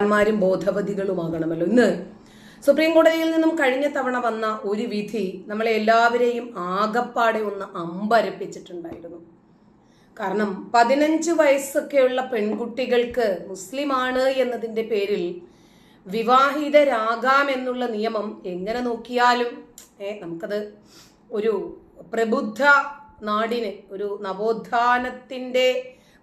മാരും ബോധവതികളുമാകണമല്ലോ. ഇന്ന് സുപ്രീം കോടതിയിൽ നിന്നും കഴിഞ്ഞ തവണ വന്ന ഒരു വിധി നമ്മളെ എല്ലാവരെയും ആകപ്പാടെ ഒന്ന് അമ്പരപ്പിച്ചിട്ടുണ്ടായിരുന്നു. കാരണം പതിനഞ്ച് വയസ്സൊക്കെയുള്ള പെൺകുട്ടികൾക്ക് മുസ്ലിമാണ് എന്നതിന്റെ പേരിൽ വിവാഹിതരാകാം എന്നുള്ള നിയമം എങ്ങനെ നോക്കിയാലും ഏ നമുക്കത് ഒരു പ്രബുദ്ധ നാടിന് ഒരു നവോത്ഥാനത്തിന്റെ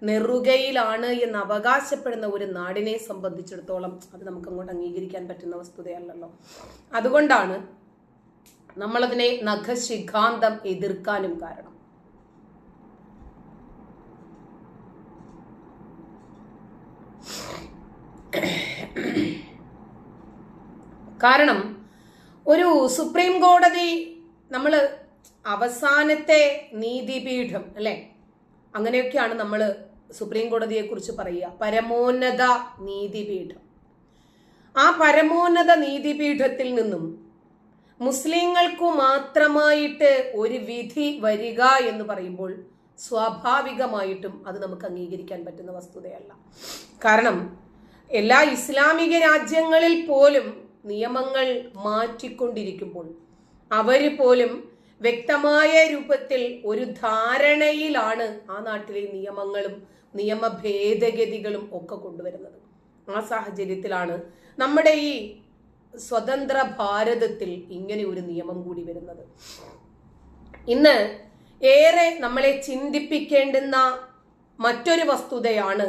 നെറുകയിലാണ് എന്ന് അവകാശപ്പെടുന്ന ഒരു നാടിനെ സംബന്ധിച്ചിടത്തോളം അത് നമുക്ക് അങ്ങോട്ട് അംഗീകരിക്കാൻ പറ്റുന്ന വസ്തുതയല്ലല്ലോ. അതുകൊണ്ടാണ് നമ്മളതിനെ നഖശിഖാന്തം എതിർക്കാനും കാരണം. കാരണം ഒരു സുപ്രീം കോടതി നമ്മൾ അവസാനത്തെ നീതിപീഠം അല്ലെ? അങ്ങനെയൊക്കെയാണ് നമ്മൾ സുപ്രീം കോടതിയെ കുറിച്ച് പറയുക. പരമോന്നത നീതിപീഠം. ആ പരമോന്നത നീതിപീഠത്തിൽ നിന്നും മുസ്ലിങ്ങൾക്കു മാത്രമായിട്ട് ഒരു വിധി വരിക എന്ന് പറയുമ്പോൾ സ്വാഭാവികമായിട്ടും അത് നമുക്ക് അംഗീകരിക്കാൻ പറ്റുന്ന വസ്തുതയല്ല. കാരണം എല്ലാ ഇസ്ലാമിക രാജ്യങ്ങളിൽ പോലും നിയമങ്ങൾ മാറ്റിക്കൊണ്ടിരിക്കുമ്പോൾ അവർ പോലും വ്യക്തമായ രൂപത്തിൽ ഒരു ധാരണയിലാണ് ആ നാട്ടിലെ നിയമങ്ങളും നിയമ ഭേദഗതികളും ഒക്കെ കൊണ്ടുവരുന്നത്. ആ സാഹചര്യത്തിലാണ് നമ്മുടെ ഈ സ്വതന്ത്ര ഭാരതത്തിൽ ഇങ്ങനെ ഒരു നിയമം കൂടി വരുന്നത്. ഇന്ന് ഏറെ നമ്മളെ ചിന്തിപ്പിക്കേണ്ടുന്ന മറ്റൊരു വസ്തുതയാണ്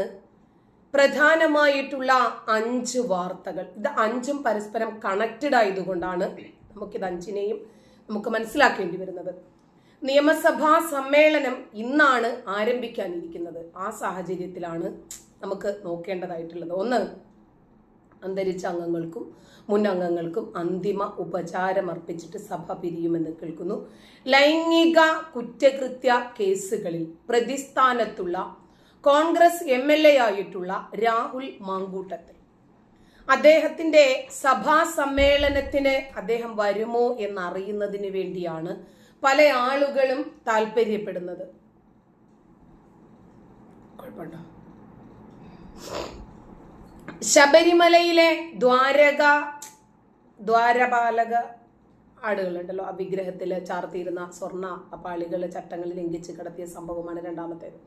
പ്രധാനമായിട്ടുള്ള അഞ്ച് വാർത്തകൾ. ഇത് അഞ്ചും പരസ്പരം കണക്റ്റഡ് ആയതുകൊണ്ടാണ് നമുക്കിത് അഞ്ചിനെയും നമുക്ക് മനസ്സിലാക്കേണ്ടി വരുന്നത്. നിയമസഭാ സമ്മേളനം ഇന്നാണ് ആരംഭിക്കാനിരിക്കുന്നത്. ആ സാഹചര്യത്തിലാണ് നമുക്ക് നോക്കേണ്ടതായിട്ടുള്ളത്. ഒന്ന് അന്തരിച്ച അംഗങ്ങൾക്കും മുൻ അംഗങ്ങൾക്കും അന്തിമ ഉപചാരം അർപ്പിച്ചിട്ട് സഭ പിരിയുമെന്ന് കേൾക്കുന്നു. ലൈംഗിക കുറ്റകൃത്യ കേസുകളിൽ പ്രതിസ്ഥാനത്തുള്ള കോൺഗ്രസ് എം എൽ എ ആയിട്ടുള്ള രാഹുൽ മാങ്കൂട്ടത്തിൽ. അദ്ദേഹത്തിന്റെ സഭാ സമ്മേളനത്തിന് അദ്ദേഹം വരുമോ എന്നറിയുന്നതിന് വേണ്ടിയാണ് പല ആളുകളും താല്പര്യപ്പെടുന്നത്. ശബരിമലയിലെ ദ്വാരക ദ്വാരപാലക ആടുകളുണ്ടല്ലോ. ആ വിഗ്രഹത്തിൽ ചാർത്തിയിരുന്ന സ്വർണ അപ്പാളികൾ ചട്ടങ്ങൾ ലംഘിച്ച് കടത്തിയ സംഭവമാണ് രണ്ടാമത്തേത്.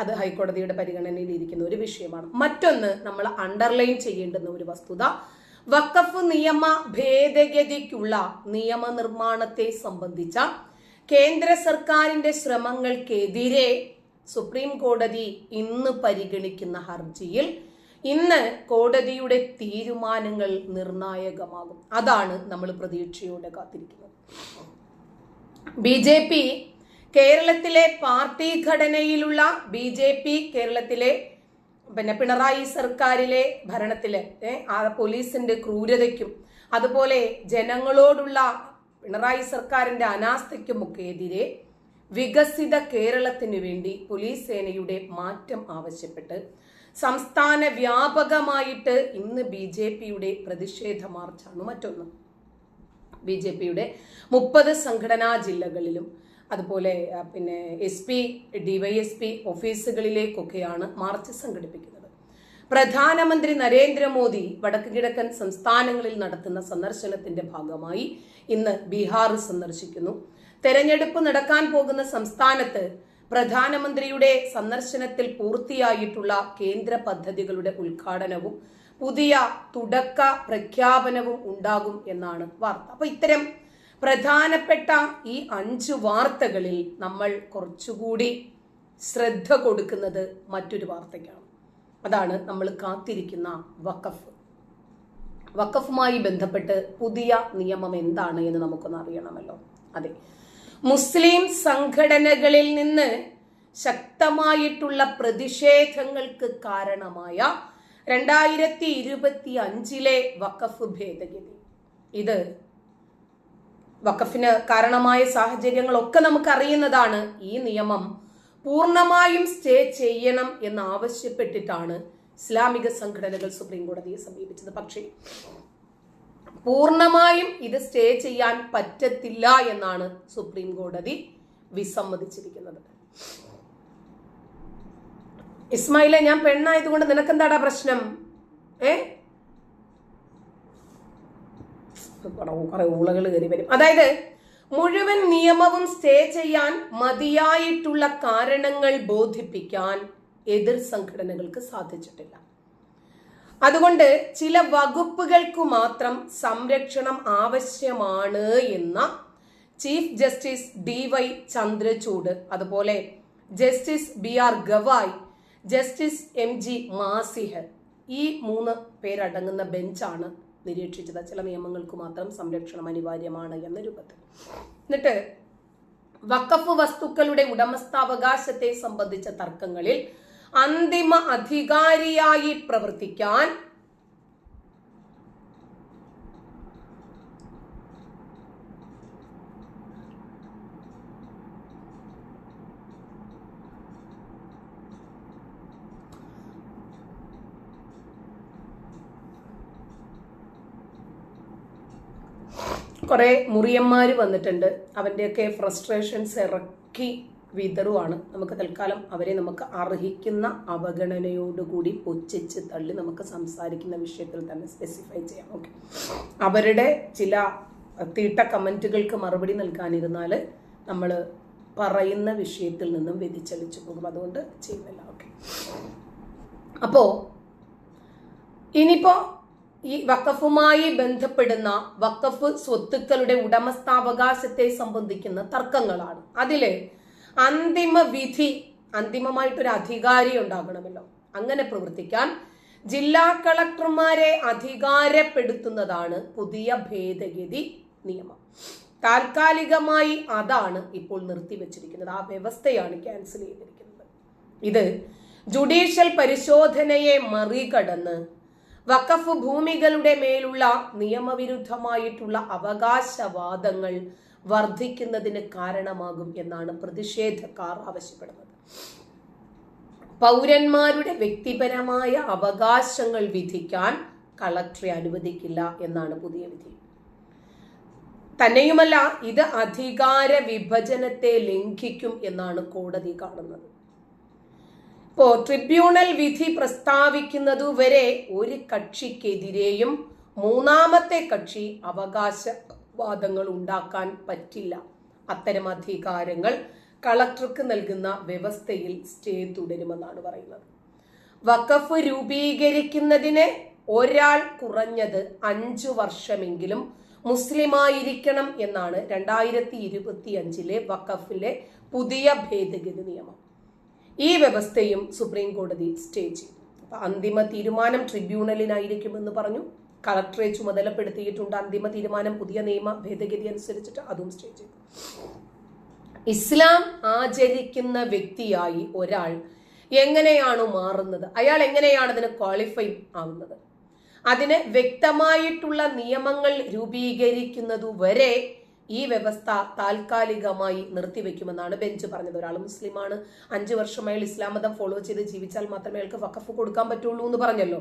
അത് ഹൈക്കോടതിയുടെ പരിഗണനയിൽ ഇരിക്കുന്ന ഒരു വിഷയമാണ്. മറ്റൊന്ന് നമ്മൾ അണ്ടർലൈൻ ചെയ്യേണ്ടുന്ന ഒരു വസ്തുത. വഖഫ് നിയമ ഭേദഗതിക്കുള്ള നിയമനിർമ്മാണത്തെ സംബന്ധിച്ച കേന്ദ്ര സർക്കാരിന്റെ ശ്രമങ്ങൾക്കെതിരെ സുപ്രീം കോടതി ഇന്ന് പരിഗണിക്കുന്ന ഹർജിയിൽ ഇന്ന് കോടതിയുടെ തീരുമാനങ്ങൾ നിർണായകമാകും. അതാണ് നമ്മൾ പ്രതീക്ഷയോടെ കാത്തിരിക്കുന്നത്. ബി ജെ പി കേരളത്തിലെ പാർട്ടി ഘടനയിലുള്ള ബി ജെ പി കേരളത്തിലെ പിന്നെ പിണറായി സർക്കാരിലെ ഭരണത്തിലെ പോലീസിന്റെ ക്രൂരതയ്ക്കും അതുപോലെ ജനങ്ങളോടുള്ള പിണറായി സർക്കാരിന്റെ അനാസ്ഥയ്ക്കുമൊക്കെതിരെ വികസിത കേരളത്തിനു വേണ്ടി പോലീസ് സേനയുടെ മാറ്റം ആവശ്യപ്പെട്ട് സംസ്ഥാന വ്യാപകമായിട്ട് ഇന്ന് ബി ജെ പിയുടെ പ്രതിഷേധ മാർച്ചാണ് മറ്റൊന്ന്. ബി ജെ പിയുടെ മുപ്പത് സംഘടനാ ജില്ലകളിലും അതുപോലെ പിന്നെ എസ് പി ഡിവൈഎസ്പി ഓഫീസുകളിലേക്കൊക്കെയാണ് മാർച്ച് സംഘടിപ്പിക്കുന്നത്. പ്രധാനമന്ത്രി നരേന്ദ്രമോദി വടക്ക് കിഴക്കൻ സംസ്ഥാനങ്ങളിൽ നടത്തുന്ന സന്ദർശനത്തിന്റെ ഭാഗമായി ഇന്ന് ബീഹാർ സന്ദർശിക്കുന്നു. തെരഞ്ഞെടുപ്പ് നടക്കാൻ പോകുന്ന സംസ്ഥാനത്ത് പ്രധാനമന്ത്രിയുടെ സന്ദർശനത്തിൽ പൂർത്തിയായിട്ടുള്ള കേന്ദ്ര പദ്ധതികളുടെ ഉദ്ഘാടനവും പുതിയ തുടക്ക പ്രഖ്യാപനവും ഉണ്ടാകും എന്നാണ് വാർത്ത. അപ്പൊ ഇത്തരം പ്രധാനപ്പെട്ട ഈ അഞ്ച് വാർത്തകളിൽ നമ്മൾ കുറച്ചുകൂടി ശ്രദ്ധ കൊടുക്കുന്നത് മറ്റൊരു വാർത്തയ്ക്കാണ്. അതാണ് നമ്മൾ കാത്തിരിക്കുന്ന വഖഫ്. വഖഫുമായി ബന്ധപ്പെട്ട് പുതിയ നിയമം എന്താണ് എന്ന് നമുക്കൊന്ന് അറിയണമല്ലോ. അതെ. മുസ്ലിം സംഘടനകളിൽ നിന്ന് ശക്തമായിട്ടുള്ള പ്രതിഷേധങ്ങൾക്ക് കാരണമായ രണ്ടായിരത്തി ഇരുപത്തി അഞ്ചിലെ വഖഫ് ഭേദഗതി. ഇത് വഖഫിന് കാരണമായ സാഹചര്യങ്ങളൊക്കെ നമുക്ക് അറിയുന്നതാണ് ഈ നിയമം പൂർണമായും സ്റ്റേ ചെയ്യണം എന്ന് ആവശ്യപ്പെട്ടിട്ടാണ് ഇസ്ലാമിക സംഘടനകൾ സുപ്രീം കോടതിയെ സമീപിച്ചത്. പക്ഷേ പൂർണമായും ഇത് സ്റ്റേ ചെയ്യാൻ പറ്റത്തില്ല എന്നാണ് സുപ്രീം കോടതി വിസമ്മതിച്ചിരിക്കുന്നത്. ഇസ്മായിലെ ഞാൻ പെണ്ണായതുകൊണ്ട് നിനക്കെന്താടാ പ്രശ്നം? ഏ? ഊളകൾ കയറി വരും. അതായത് മുഴുവൻ നിയമവും സ്റ്റേ ചെയ്യാൻ മതിയായിട്ടുള്ള കാരണങ്ങൾ ബോധിപ്പിക്കാൻ എതിർ സംഘടനകൾക്ക് സാധിച്ചിട്ടില്ല. അതുകൊണ്ട് ചില വകുപ്പുകൾക്കു മാത്രം സംരക്ഷണം ആവശ്യമാണ് എന്ന chief justice D Y Chandrachud അതുപോലെ justice B R Gavai justice M G മാസിഹർ ഈ മൂന്ന് പേരടങ്ങുന്ന ബെഞ്ചാണ് നിരീക്ഷിച്ചത്. ചില നിയമങ്ങൾക്ക് മാത്രം സംരക്ഷണം അനിവാര്യമാണ് എന്ന രൂപത്തിൽ. എന്നിട്ട് വക്കഫ് വസ്തുക്കളുടെ ഉടമസ്ഥാവകാശത്തെ സംബന്ധിച്ച തർക്കങ്ങളിൽ അന്തിമ അധികാരിയായി പ്രവർത്തിക്കാൻ കുറെ മുറിയന്മാർ വന്നിട്ടുണ്ട്. അവന്റെയൊക്കെ ഫ്രസ്ട്രേഷൻസ് ഇറക്കി വിതറുവാണ്. നമുക്ക് തൽക്കാലം അവരെ നമുക്ക് അർഹിക്കുന്ന അവഗണനയോടുകൂടി പൊച്ചിച്ച് തള്ളി നമുക്ക് സംസാരിക്കുന്ന വിഷയത്തിൽ തന്നെ സ്പെസിഫൈ ചെയ്യാം. ഓക്കെ അവരുടെ ചില തീട്ട കമന്റുകൾക്ക് മറുപടി നൽകാനിരുന്നാൽ നമ്മൾ പറയുന്ന വിഷയത്തിൽ നിന്നും വ്യതിചലിച്ചു പോകും. അതുകൊണ്ട് ചെയ്യുന്നില്ല. ഓക്കെ അപ്പോൾ ഇനിയിപ്പോൾ ഈ വക്കഫുമായി ബന്ധപ്പെടുന്ന വക്കഫ് സ്വത്തുക്കളുടെ ഉടമസ്ഥാവകാശത്തെ സംബന്ധിക്കുന്ന തർക്കങ്ങളാണ്. അതിൽ അന്തിമ വിധി അന്തിമമായിട്ടൊരു അധികാരി ഉണ്ടാകണമല്ലോ. അങ്ങനെ പ്രവർത്തിക്കാൻ ജില്ലാ കളക്ടർമാരെ അധികാരപ്പെടുത്തുന്നതാണ് പുതിയ ഭേദഗതി നിയമം. താൽക്കാലികമായി അതാണ് ഇപ്പോൾ നിർത്തിവെച്ചിരിക്കുന്നത്. ആ വ്യവസ്ഥയാണ് ക്യാൻസൽ ചെയ്തിരിക്കുന്നത്. ഇത് ജുഡീഷ്യൽ പരിശോധനയെ മറികടന്ന് വഖഫ് ഭൂമികളുടെ മേലുള്ള നിയമവിരുദ്ധമായിട്ടുള്ള അവകാശവാദങ്ങൾ വർദ്ധിക്കുന്നതിന് കാരണമാകും എന്നാണ് പ്രതിഷേധക്കാർ ആവശ്യപ്പെടുന്നത്. പൗരന്മാരുടെ വ്യക്തിപരമായ അവകാശങ്ങൾ വിധിക്കാൻ കളക്ടറെ അനുവദിക്കില്ല എന്നാണ് പുതിയ വിധി. തന്നെയുമല്ല ഇത് അധികാര വിഭജനത്തെ ലംഘിക്കും എന്നാണ് കോടതി കാണുന്നത്. ഇപ്പോ ട്രിബ്യൂണൽ വിധി പ്രസ്താവിക്കുന്നതുവരെ ഒരു കക്ഷിക്കെതിരെയും മൂന്നാമത്തെ കക്ഷി അവകാശവാദങ്ങൾ ഉണ്ടാക്കാൻ പറ്റില്ല. അത്തരം അധികാരങ്ങൾ കളക്ടർക്ക് നൽകുന്ന വ്യവസ്ഥയിൽ സ്റ്റേ തുടരുമെന്നാണ് പറയുന്നത്. വഖഫ് രൂപീകരിക്കുന്നതിന് ഒരാൾ കുറഞ്ഞത് അഞ്ചു വർഷമെങ്കിലും മുസ്ലിമായിരിക്കണം എന്നാണ് രണ്ടായിരത്തി ഇരുപത്തി അഞ്ചിലെ വഖഫിലെ പുതിയ ഭേദഗതി നിയമം. ഈ വ്യവസ്ഥയും സുപ്രീം കോടതി സ്റ്റേ ചെയ്തു. അന്തിമ തീരുമാനം ട്രിബ്യൂണലിനായിരിക്കുമെന്ന് പറഞ്ഞു. കളക്ടറെ ചുമതലപ്പെടുത്തിയിട്ടുണ്ട്. അന്തിമ തീരുമാനം പുതിയ നിയമ ഭേദഗതി അനുസരിച്ചിട്ട് അതും സ്റ്റേ ചെയ്തു. ഇസ്ലാം ആചരിക്കുന്ന വ്യക്തിയായി ഒരാൾ എങ്ങനെയാണ് മാറുന്നത്? അയാൾ എങ്ങനെയാണ് അതിന് ക്വാളിഫൈ ആവുന്നത്? അതിന് വ്യക്തമായിട്ടുള്ള നിയമങ്ങൾ രൂപീകരിക്കുന്നതു വരെ ഈ വ്യവസ്ഥ താൽക്കാലികമായി നിർത്തിവെക്കുമെന്നാണ് ബെഞ്ച് പറഞ്ഞത്. ഒരാൾ മുസ്ലിമാണ്. അഞ്ചു വർഷമായി ഇസ്ലാം മതം ഫോളോ ചെയ്ത് ജീവിച്ചാൽ മാത്രമേ അയാൾക്ക് വഖഫ് കൊടുക്കാൻ പറ്റുള്ളൂ എന്ന് പറഞ്ഞല്ലോ.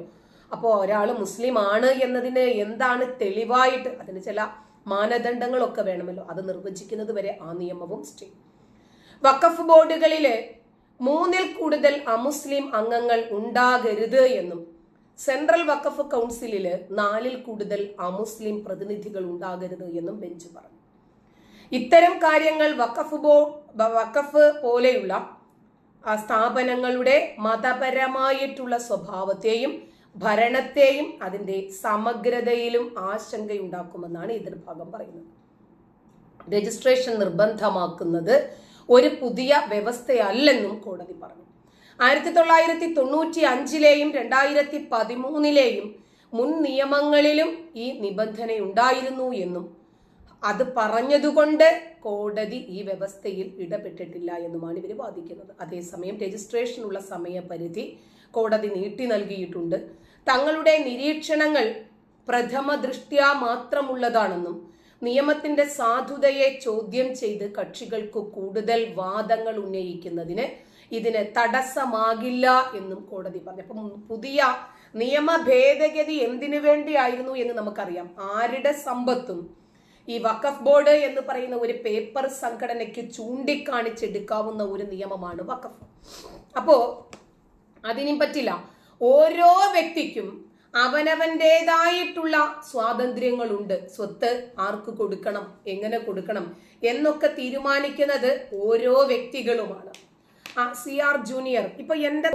അപ്പോൾ ഒരാൾ മുസ്ലിമാണ് എന്നതിന് എന്താണ് തെളിവായിട്ട് അതിന് ചില മാനദണ്ഡങ്ങളൊക്കെ വേണമല്ലോ. അത് നിർവചിക്കുന്നത് വരെ ആ നിയമവും സ്റ്റേ വഖഫ് ബോർഡുകളിലെ മൂന്നിൽ കൂടുതൽ അമുസ്ലിം അംഗങ്ങൾ ഉണ്ടാകരുത് എന്നും സെൻട്രൽ വഖഫ് കൗൺസിലിൽ നാലിൽ കൂടുതൽ അമുസ്ലിം പ്രതിനിധികൾ ഉണ്ടാകരുത് എന്നും ബെഞ്ച് പറഞ്ഞു. ഇത്തരം കാര്യങ്ങൾ വഖഫ് ബോ വഖഫ് പോലെയുള്ള സ്ഥാപനങ്ങളുടെ മതപരമായിട്ടുള്ള സ്വഭാവത്തെയും ഭരണത്തെയും അതിന്റെ സമഗ്രതയിലും ആശങ്കയുണ്ടാക്കുമെന്നാണ് എതിർഭാഗം പറയുന്നത്. രജിസ്ട്രേഷൻ നിർബന്ധമാക്കുന്നത് ഒരു പുതിയ വ്യവസ്ഥയല്ലെന്നും കോടതി പറഞ്ഞു. ആയിരത്തി തൊള്ളായിരത്തി തൊണ്ണൂറ്റി അഞ്ചിലെയും രണ്ടായിരത്തി പതിമൂന്നിലെയും മുൻ നിയമങ്ങളിലും ഈ നിബന്ധനയുണ്ടായിരുന്നു എന്നും അത് പറഞ്ഞതുകൊണ്ട് കോടതി ഈ വ്യവസ്ഥയിൽ ഇടപെട്ടിട്ടില്ല എന്നുമാണ് ഇവർ വാദിക്കുന്നത്. അതേസമയം രജിസ്ട്രേഷനുള്ള സമയപരിധി കോടതി നീട്ടി നൽകിയിട്ടുണ്ട്. തങ്ങളുടെ നിരീക്ഷണങ്ങൾ പ്രഥമ ദൃഷ്ട്യാ മാത്രമുള്ളതാണെന്നും നിയമത്തിന്റെ സാധുതയെ ചോദ്യം ചെയ്ത് കക്ഷികൾക്ക് കൂടുതൽ വാദങ്ങൾ ഉന്നയിക്കുന്നതിന് ഇതിന് തടസ്സമാകില്ല എന്നും കോടതി പറഞ്ഞു. അപ്പം പുതിയ നിയമ ഭേദഗതി എന്തിനു വേണ്ടിയായിരുന്നു എന്ന് നമുക്കറിയാം. ആരുടെ സമ്പത്തും ഈ വഖഫ് ബോർഡ് എന്ന് പറയുന്ന ഒരു പേപ്പർ സംഘടനയ്ക്ക് ചൂണ്ടിക്കാണിച്ചെടുക്കാവുന്ന ഒരു നിയമമാണ് വഖഫ്. അപ്പോ അതിനും പറ്റില്ല. ഓരോ വ്യക്തിക്കും അവനവന്റെതായിട്ടുള്ള സ്വാതന്ത്ര്യങ്ങളുണ്ട്. സ്വത്ത് ആർക്ക് കൊടുക്കണം? എങ്ങനെ കൊടുക്കണം? എന്നൊക്കെ തീരുമാനിക്കുന്നത് ഓരോ വ്യക്തികളുമാണ്. ആ സി ആർ ജൂനിയർ ഇപ്പൊ എന്റെ